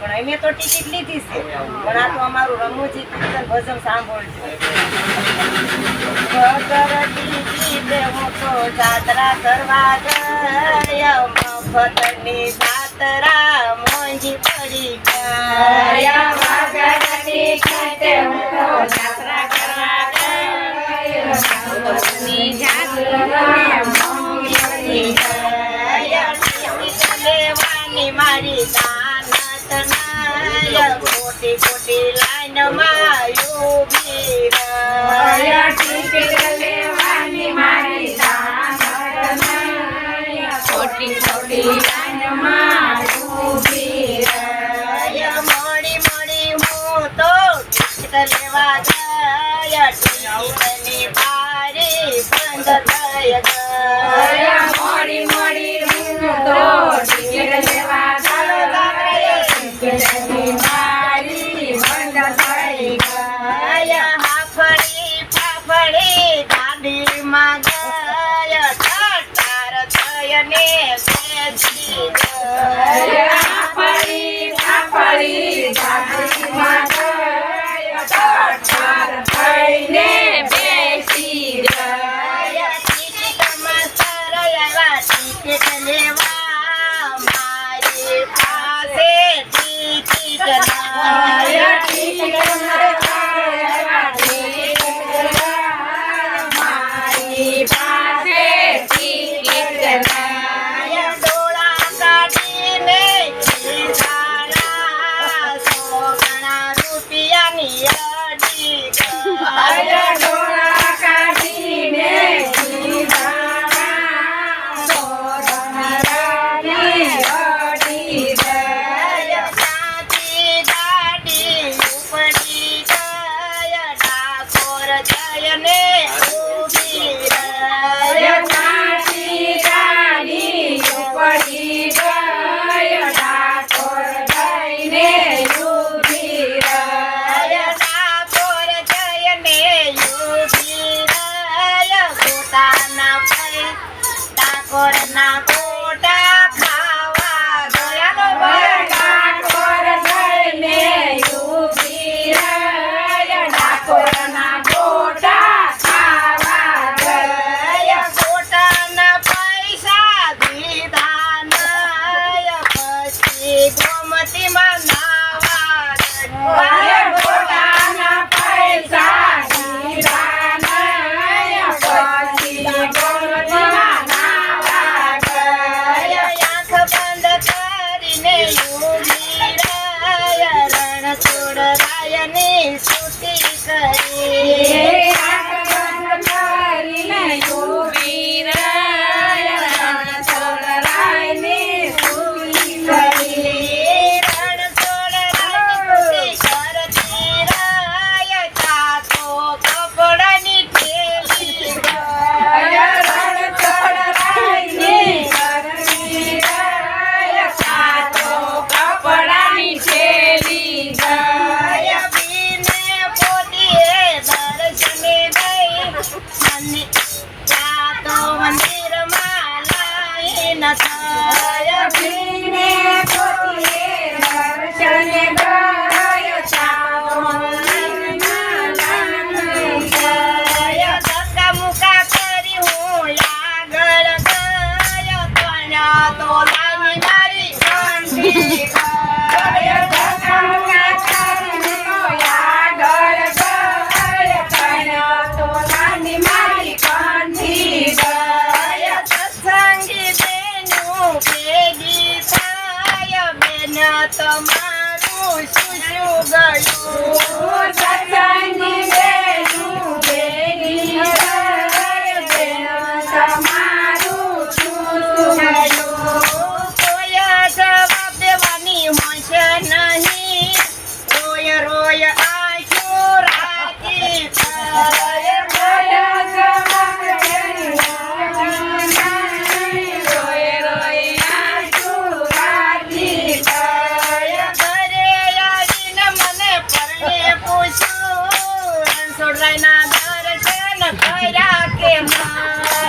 પણ અમે તો ટિકિટ લીધી છે. પણ આ અમારું રમૂજી કીર્તન ભજન સાંભળજો. જાત્રા કરવા ગયા મફતની ખતરા મોંજી પડી જાય. મગરથી ખેતે ઉઠો જાત્રા કરવા ગયો જાગરણ મોંજી તીર્થ લેવા ગયા ટીની બારી બંધ થઈ ગયા મોડી મોડી રીંગ તો ટીર્થ લેવા ગયા ટીની બારી બંધ થઈ ગયા હાફળી ફાફળી ગાડી માં ગયા ટાટાર થયને સેજી ગયા હાફળી ફાફળી ગાડી માં cara. করে না શંકરાયને સ્તુતિ કરી. મનમાં તમારું શું શું ગયું સોડરાયના દર્શન કર્યા કે માં